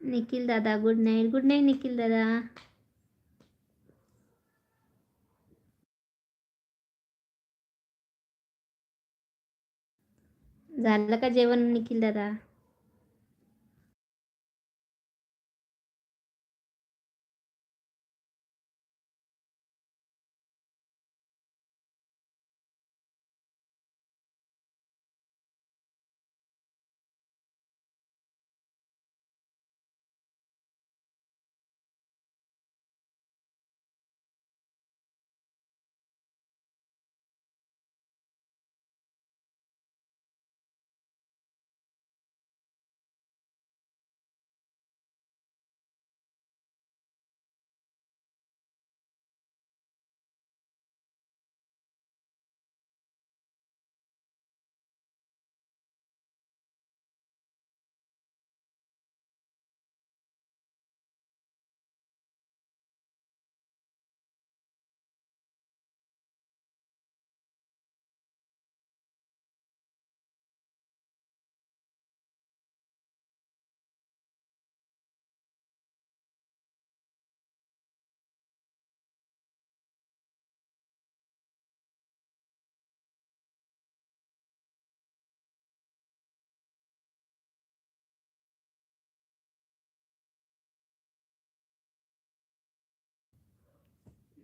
निखिल दादा good night good night Nikhil दादा. झालं का जेवण निखिल दादा?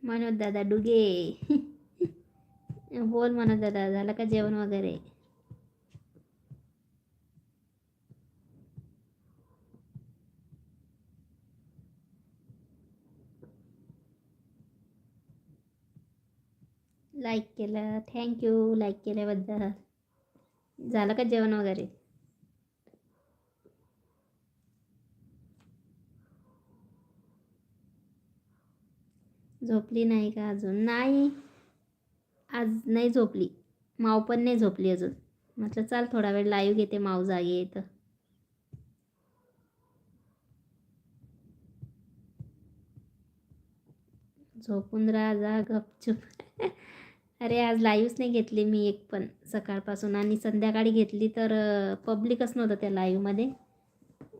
मनोज दादा डुगे. बोल मनोज दादा झालं का जेवण वगैरे? लाईक केलं. थँक्यू लाईक केल्याबद्दल. झालं का जेवण वगैरे? झोपली नाही का अजून? नाही. आज नाही झोपली. माव पण नाही झोपली अजून. म्हटलं चाल थोडा वेळ लाईव्ह घेते माव जागी येतं झोपून राहा जा गपचूप. अरे आज लाईव्हच नाही घेतली मी एक पण. सकाळपासून आणि संध्याकाळी घेतली तर पब्लिकच नव्हतं त्या लाईव्हमध्ये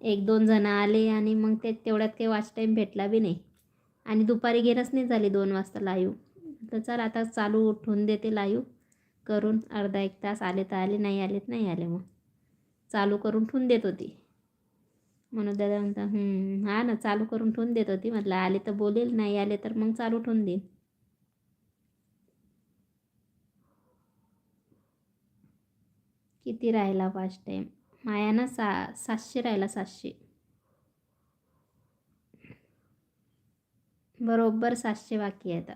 एक दोन जण आले आणि मग ते तेवढ्यात काही वॉच टाईम भेटला बी नाही. आणि दुपारी गेलंच नाही झाली दोन वाजता लाईव्ह तर चल आता चालू उठून देते लाईव्ह करून अर्धा एक तास आले तर आले नाही आलेत नाही आले मग. चालू करून ठेवून देत होती. म्हणून दादा म्हणता हा ना चालू करून ठेवून देत होती. म्हटलं आले तर बोलेल नाही आले तर मग चालू ठेवून देईन. किती राहिला फास्ट टाईम माया ना सा सातशे राहिला सातशे. बरोबर सातशे बाकी आहे आता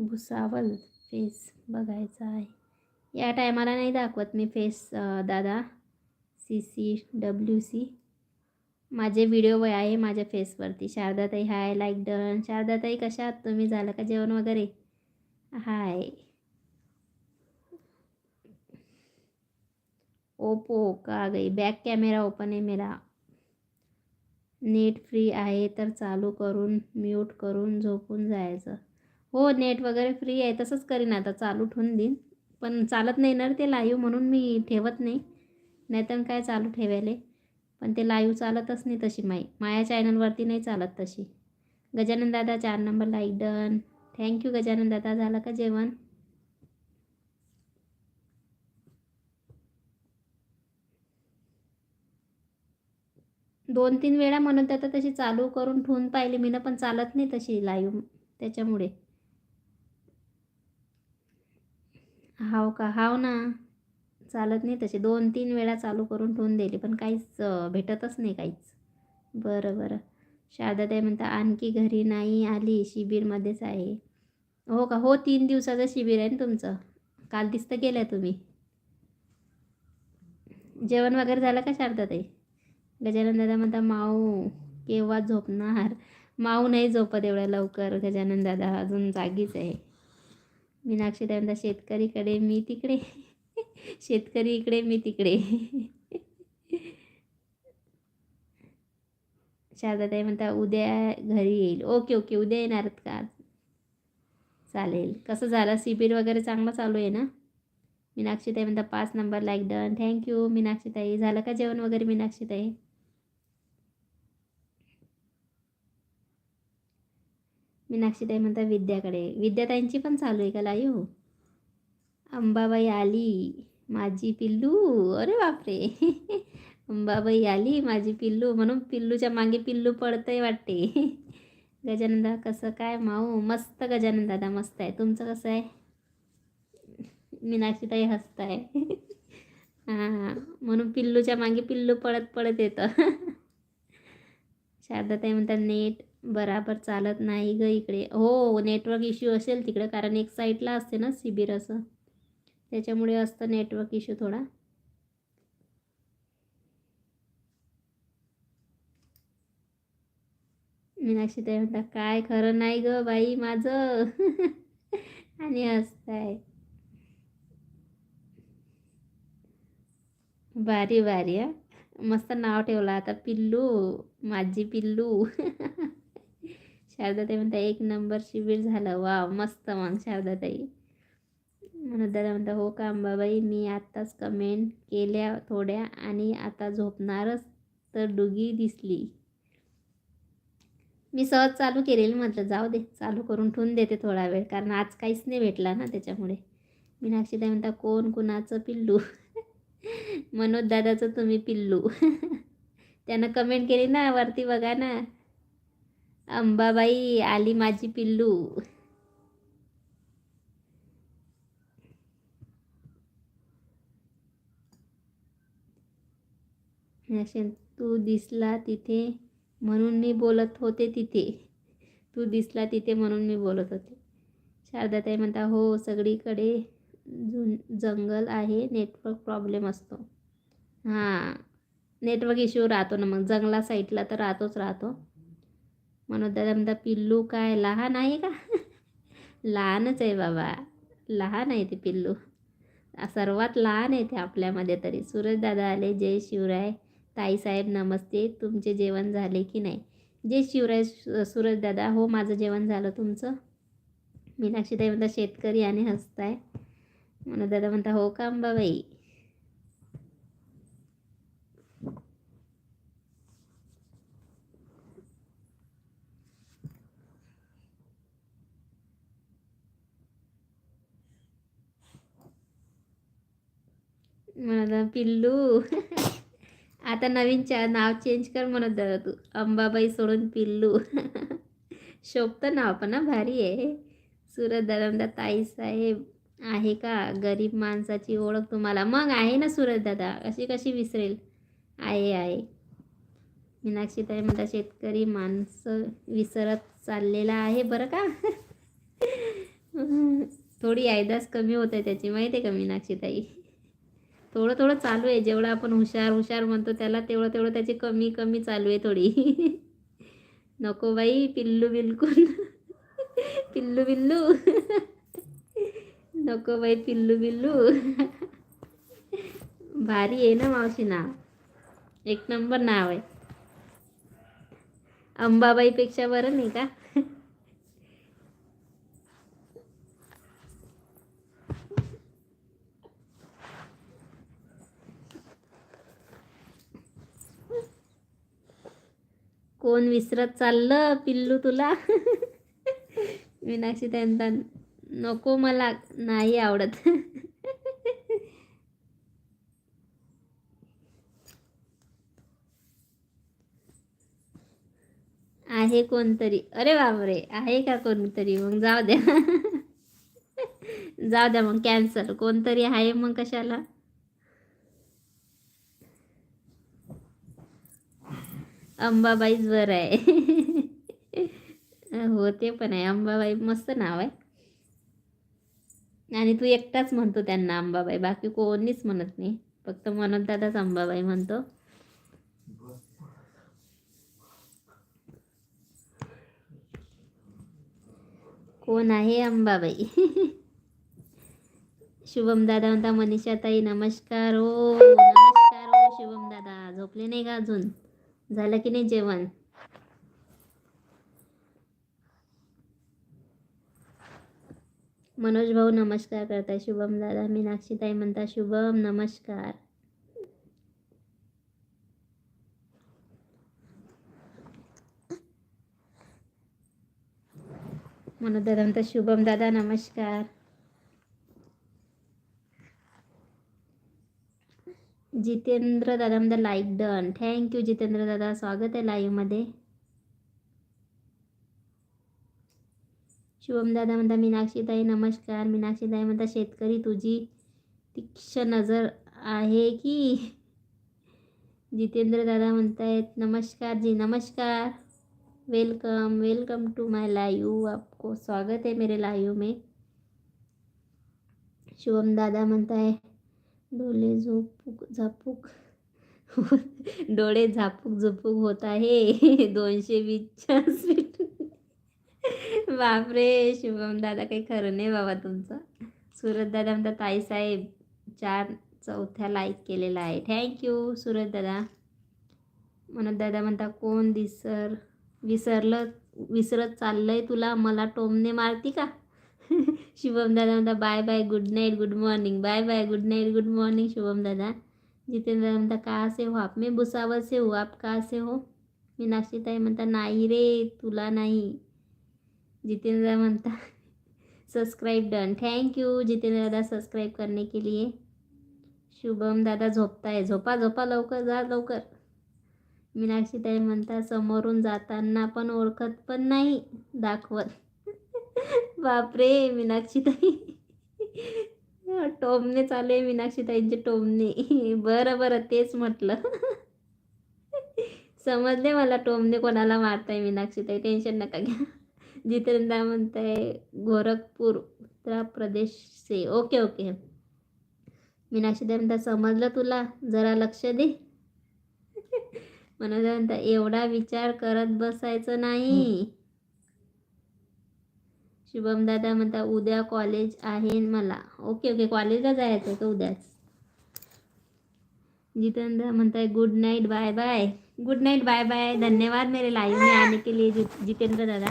भुसावल फेस बघायचा आहे. या टायमाला नाही दाखवत मी फेस दादा सी सी डब्ल्यू सी माझे व्हिडिओ आहे माझ्या फेसवरती शारदाताई हाय लाईक डन शारदाताई कशा आहात? तुम्ही झालं का जेवण वगैरे? हाय ओपो का गई बॅक कॅमेरा ओपन आहे मेरा. नेट फ्री आहे तर चालू करून म्यूट करून झोपून जायचं. हो नेट वगैरे फ्री आहे तसंच करीन आता चालू ठेवून देईन. पण चालत नाही ना ते लाईव्ह म्हणून मी ठेवत नाही. नाहीतर काय चालू ठेवायले? पण ते लाईव्ह चालतच नाही तशी माई. माया चॅनलवरती नाही चालत तशी. गजानन दादा चार number like done thank you Gajanan दादा. झालं का जेवण? दोन तीन वेळा म्हणून आता तशी चालू करून ठेवून पाहिली. मी ना पण चालत नाही तशी लाईव्ह त्याच्यामुळे. हाव का? हाव ना. चालत नाही तसे दोन तीन वेळा चालू करून ठेवून दिली पण काहीच भेटतच नाही काहीच. बरं बरं. शारदाताई म्हणता आणखी घरी नाही आली. शिबिरमध्येच आहे. हो का? हो तीन दिवसाचं शिबिर आहे ना तुमचं. काल दिसतं गेलं तुम्ही. जेवण वगैरे झालं का शारदाताई गजानन दादा म्हणता माऊ केव्हा झोपणार? माऊ नाही झोपत एवढ्या लवकर गजानन दादा अजून जागीच आहे. मीनाक्षी म्हणता शेतकरीकडे मी तिकडे. शेतकरी इकडे मी तिकडे. शारदाताई म्हणता उद्या घरी येईल. ओके ओके उद्या येणार आहेत का आज? चालेल. कसं झालं? शिबिर वगैरे चांगलं चालू आहे ना? मीनाक्षीताई म्हणता पाच number like done thank you मीनाक्षीताई. झालं का जेवण वगैरे मीनाक्षीताई? मीनाक्षीताई म्हणता विद्याकडे. विद्याताईंची पण चालू आहे का लाईव अंबाबाई आली माझी पिल्लू. अरे बापरे. अंबाबाई आली माझी पिल्लू. म्हणून पिल्लूच्या मागे पिल्लू पडतंय वाटते. गजानन दादा कसं काय? माऊ मस्त गजानन दादा मस्त आहे. तुमचं कसं आहे? मीनाक्षीताई हसताय हां म्हणून पिल्लूच्या मागे पिल्लू पळत पळत येतं. शारदाताई म्हणतात नेट बराबर चालत नाही ग इकडे. हो नेटवर्क इश्यू असेल तिकडे कारण एक साईडला असते ना शिबिर असं. त्याच्यामुळे असतं नेटवर्क इश्यू थोडा. मीनाक्षी ताई म्हणता काय खरं नाही ग बाई माझं. आणि हसताय भारी भारी हा. मस्त नाव ठेवलं आता पिल्लू माझी पिल्लू. शारदाताई म्हणता एक नंबर शिबिर झालं. वा मस्त मग शारदाताई म्हणत दादा म्हणता हो का अंबाबाई मी आत्ताच कमेंट केल्या थोड्या आणि आता झोपणारच तर डुगी दिसली. मी सहज चालू केलेली म्हटलं जाऊ दे चालू करून ठेवून देते थोडा वेळ कारण आज काहीच नाही भेटला ना त्याच्यामुळे. मीनाक्षीताई म्हणता कोण कुणाचं पिल्लू? मनोज दादाचं तुम्ही पिल्लू. त्यानं कमेंट केली ना वरती बघा ना. अंबाबाई आली माझी पिल्लू. असे तू दिसला तिथे म्हणून मी बोलत होते तिथे. तू दिसला तिथे म्हणून मी बोलत होते. शारदाताई म्हणता हो सगळीकडे जुन जंगल आहे नेटवर्क प्रॉब्लेम असतो. हां नेटवर्क इश्यू राहतो ना मग जंगला साईडला तर राहतोच राहतो. म्हणून दादा म्हणता पिल्लू काय लहान आहे का? लहानच आहे बाबा लहान आहे ते पिल्लू. सर्वात लहान आहे ते आपल्यामध्ये तरी. सूरज दादा आले जय शिवराय. ताईसाहेब नमस्ते. तुमचे जेवण झाले की नाही? जे शिवराय सूरज दादा. हो माझं जेवण झालं. तुमचं? मीनाक्षीताई म्हणता शेतकरी आणि हसताय. म्हणून दादा म्हणता हो का अंबाबाई? म्हणा पिल्लू. आता नवीन चा नाव चेंज कर म्हणत दादा तू. अंबाबाई सोडून पिल्लू. शोभतं नाव पण ना भारी आहे. सुरत दादा ताई साहेब आहे का? गरीब माणसाची ओळख तुम्हाला. मग आहे ना सुरत दादा. अशी कशी विसरेल? आहे आहे. मीनाक्षीताई म्हणता शेतकरी माणसं विसरत चाललेला आहे. बरं का? थोडी आयदास कमी होत आहे त्याची. माहिती आहे का मीनाक्षीताई थोडं थोडं चालू आहे. जेवढं आपण हुशार हुशार म्हणतो त्याला तेवढं तेवढं त्याची कमी कमी चालू आहे थोडी. नको बाई पिल्लू बिलकुल. पिल्लू बिल्लू. नको बाई पिल्लू बिल्लू. भारी आहे ना मावशी नाव? एक नंबर नाव आहे. अंबाबाईपेक्षा बरं नाही का? कोण विसरत चाललं पिल्लू तुला? मीनाक्षी त्यांना नको मला नाही आवडत. आहे कोणतरी. अरे बापरे आहे का कोणतरी? मग जाऊ द्या. जाऊ द्या मग कॅन्सल कोणतरी आहे मग कशाला? अंबाबाईच बरं आहे. हो ते पण आहे. अंबाबाई मस्त नाव आहे. आणि तू एकटाच म्हणतो त्यांना अंबाबाई. बाकी कोणीच म्हणत नाही. फक्त म्हणत दादाच अंबाबाई म्हणतो. कोण आहे अंबाबाई? शुभम दादा म्हणता मनीषा ताई नमस्कार. हो नमस्कार. हो शुभम दादा झोपले नाही का अजून? झालं की नाही जेवण? मनोज भाऊ नमस्कार करताय. शुभम दादा मीनाक्षी ताई म्हणता शुभम नमस्कार. मनोज दादा म्हणता शुभम दादा नमस्कार. जितेंद्र दादा म्हणता like done thank you Jitendra dada. स्वागत आहे लाईव्हमध्ये शुभम दादा म्हणता मीनाक्षीताई नमस्कार. मीनाक्षीताई म्हणता शेतकरी, तुझी तीक्ष्ण नज़र आहे की? जितेंद्र दादा म्हणतायत, नमस्कार जी, नमस्कार. Welcome welcome to my live आपको स्वागत है मेरे लाइव में. शुभम दादा म्हणताय डोळे झोपूक झापूक. डोळे झापूक झुपूक होत आहे. दोनशे वीसच्या स्पीड बापरे शुभम दादा काही खरं नाही बाबा तुमचं. सुरत दादा म्हणतात ताईसाहेब चार चौथ्या लाईक केलेला आहे थँक्यू सुरत दादा. म्हणत दादा म्हणता कोण दिसर विसरलं विसरत चाललंय तुला? मला टोमने मारती का? शुभम दादा म्हणता bye bye good night good morning bye bye good night good morning Shubham दादा. जितेंद्र दादा म्हणता कहाँ से हो आप हो? मी भुसावळ से हो आप कहाँ से हो? मीनाक्षीताई म्हणता नाही रे तुला नाही. जितेंद्र म्हणता subscribe done thank you Jitendra dada subscribe करने के लिए. शुभम दादा झोपताय झोपा झोपा लवकर जा लवकर. मीनाक्षीताई म्हणता समोरून जाताना पण ओळखत पण नाही दाखवत. बापरे मीनाक्षीताई. टोमने चालू आहे मीनाक्षीताईंचे टोमने बरं बरं तेच म्हटलं. समजले मला टोमने कोणाला मारताय मीनाक्षीताई. टेन्शन नका घ्या. जितेंद्र म्हणताय गोरखपूर उत्तर प्रदेश से ओके ओके. मीनाक्षीताई म्हणता समजलं तुला? जरा लक्ष दे. मनोज म्हणता एवढा विचार करत बसायचं नाही. शुभम दादा म्हणता उद्या कॉलेज आहे मला. ओके ओके कॉलेजला जायचं का उद्याच? जितेंद्र म्हणताय good night bye bye good night bye bye धन्यवाद मेरे लाइव में आने के लिए जि- जितेंद्र दादा.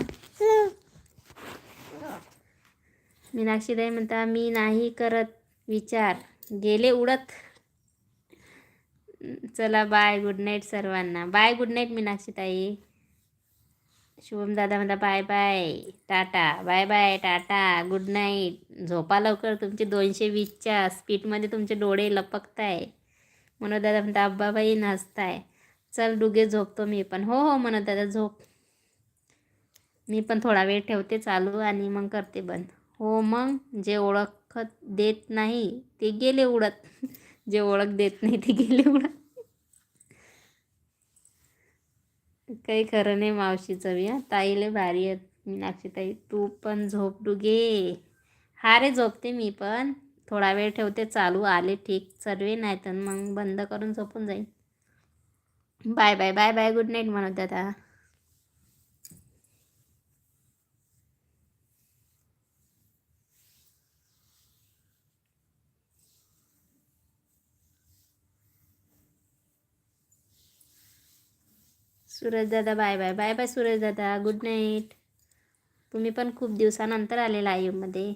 मीनाक्षीताई म्हणता मी नाही करत विचार. गेले उडत. चला बाय गुड नाईट सर्वांना. बाय गुड नाईट मीनाक्षीताई शुभम दादा म्हणता bye bye tata bye bye tata good night झोपा लवकर तुमचे दोनशे वीसच्या स्पीडमध्ये तुमचे डोळे लपकताय. मनोज दादा म्हणता अब्बाबाई नाचताय. चल डुगे झोपतो मी पण. हो हो मनोज दादा झोप. मी पण थोडा वेळ ठेवते चालू आणि मग करते बंद. हो मग? जे ओळखत देत नाही ते गेले उडत. जे ओळख देत नाही ते गेले उडत. काही खरं नाही मावशीचं चवी हा ताईले भारी आहेत. मीनाक्षी ताई तू पण झोप डुगे हा रे झोपते मी पण. थोडा वेळ ठेवते चालू आले ठीक. सर्वे नाही तर मग बंद करून झोपून जाईन. Bye bye bye bye. Good night म्हणत दादा सूरज दादा bye bye bye bye Suraj दादा. गुड नाईट तुम्ही पण खूप दिवसानंतर आलेला आयुमध्ये